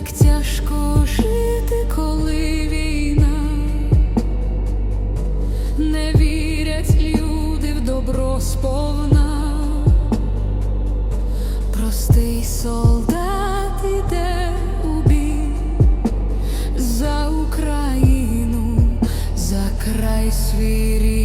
як тяжко жити, коли війна, не вірять люди в добро сповна, простий солдат іде у бій за Україну, за край свій рід.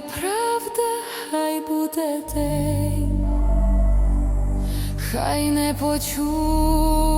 Правда, хай буде день, хай не почують